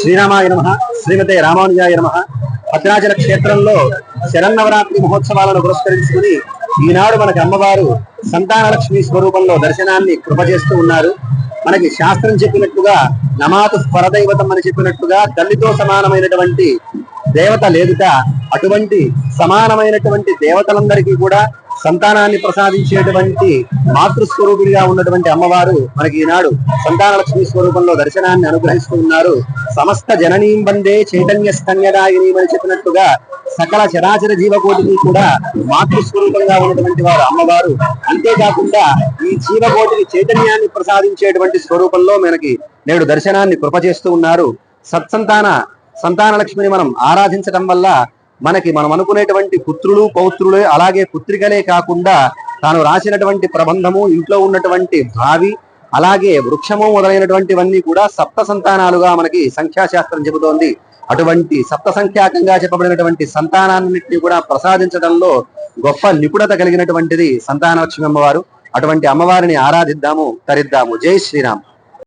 శ్రీరామాయ నమ. శ్రీమతే రామానుజాయ నమ. భద్రాచల క్షేత్రంలో శరన్నవరాత్రి మహోత్సవాలను పురస్కరించుకుని ఈనాడు మనకి అమ్మవారు సంతానలక్ష్మి స్వరూపంలో దర్శనాన్ని కృప చేస్తూ ఉన్నారు. మనకి శాస్త్రం చెప్పినట్టుగా నమాతు పరదైవతం అని చెప్పినట్టుగా తల్లితో సమానమైనటువంటి దేవత లేదుట అటువంటి సమానమైనటువంటి దేవతలందరికీ కూడా సంతానాన్ని ప్రసాదించేటువంటి మాతృస్వరూపిణిగా ఉన్నటువంటి అమ్మవారు మనకి ఈనాడు సంతానలక్ష్మి స్వరూపంలో దర్శనాన్ని అనుగ్రహిస్తూ ఉన్నారు. సమస్త జననీం వందే చైతన్య స్తన్యదాయిని అని చెప్పినట్టుగా సకల చరాచర జీవకోటికి కూడా మాతృస్వరూపంగా ఉన్నటువంటి వారు అమ్మవారు. అంతేకాకుండా ఈ జీవకోటికి చైతన్యాన్ని ప్రసాదించేటువంటి స్వరూపంలో మనకి నేడు దర్శనాన్ని కృప చేస్తూ ఉన్నారు. సత్సంతాన సంతాన లక్ష్మిని మనం ఆరాధించడం వల్ల మనకి మనం అనుకునేటువంటి పుత్రులు పౌత్రులు అలాగే పుత్రికలే కాకుండా తాను రాసినటువంటి ప్రబంధము ఇంట్లో ఉన్నటువంటి భావి అలాగే వృక్షము మొదలైనటువంటివన్నీ కూడా సప్త సంతానాలుగా మనకి సంఖ్యాశాస్త్రం చెబుతోంది. అటువంటి సప్త సంఖ్యాకంగా చెప్పబడినటువంటి సంతానాన్నింటినీ కూడా ప్రసాదించడంలో గొప్ప నిపుణత కలిగినటువంటిది సంతానలక్ష్మి అమ్మవారు. అటువంటి అమ్మవారిని ఆరాధిద్దాము తరిద్దాము. జై శ్రీరామ్.